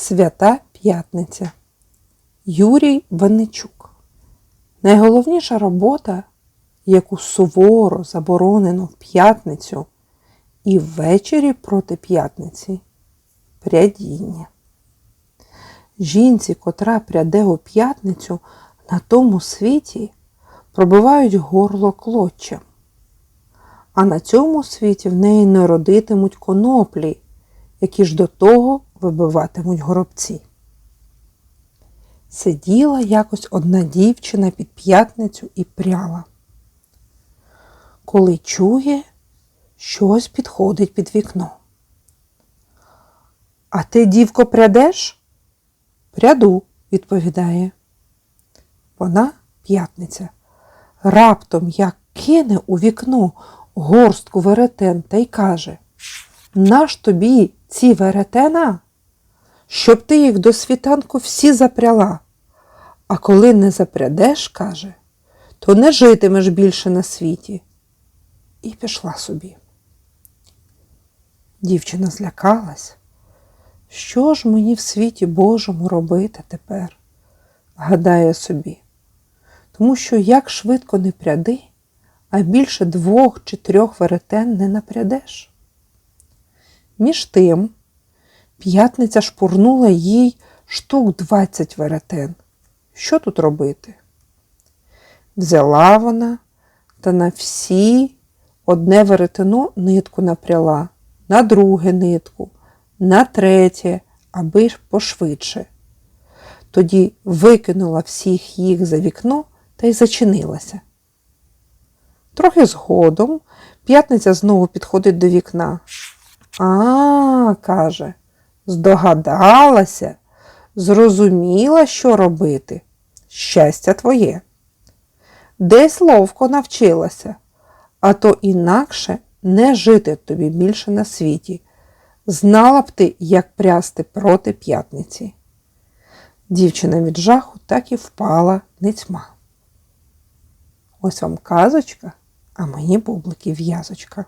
Свята П'ятниця. Юрій Винничук. Найголовніша робота, яку суворо заборонено в п'ятницю і ввечері проти п'ятниці прядіння. Жінці, котра пряде у п'ятницю на тому світі, пробивають горло клочем. А на цьому світі в неї не родитимуть коноплі, які ж до того вибиватимуть горобці. Сиділа якось одна дівчина під п'ятницю і пряла. Коли чує, щось підходить під вікно. А ти, дівко, прядеш? Пряду, відповідає. Вона п'ятниця. Раптом як кине у вікно горстку веретен та й каже Наш тобі ці веретена, щоб ти їх до світанку всі запряла. А коли не запрядеш, каже, то не житимеш більше на світі. І пішла собі. Дівчина злякалась. Що ж мені в світі Божому робити тепер? гадає собі. Тому що як швидко не пряди, а більше двох чи трьох веретен не напрядеш. Між тим, п'ятниця шпурнула їй штук двадцять веретен. Що тут робити? Взяла вона та на всі одне веретено нитку напряла, на друге нитку, на третє, аби ж пошвидше. Тоді викинула всіх їх за вікно та й зачинилася. Трохи згодом п'ятниця знову підходить до вікна. А, каже, здогадалася, зрозуміла, що робити. Щастя твоє. Десь ловко навчилася, а то інакше не жити тобі більше на світі. Знала б ти, як прясти проти п'ятниці. Дівчина від жаху так і впала ницьма. Ось вам казочка, а мені бублики в'язочка.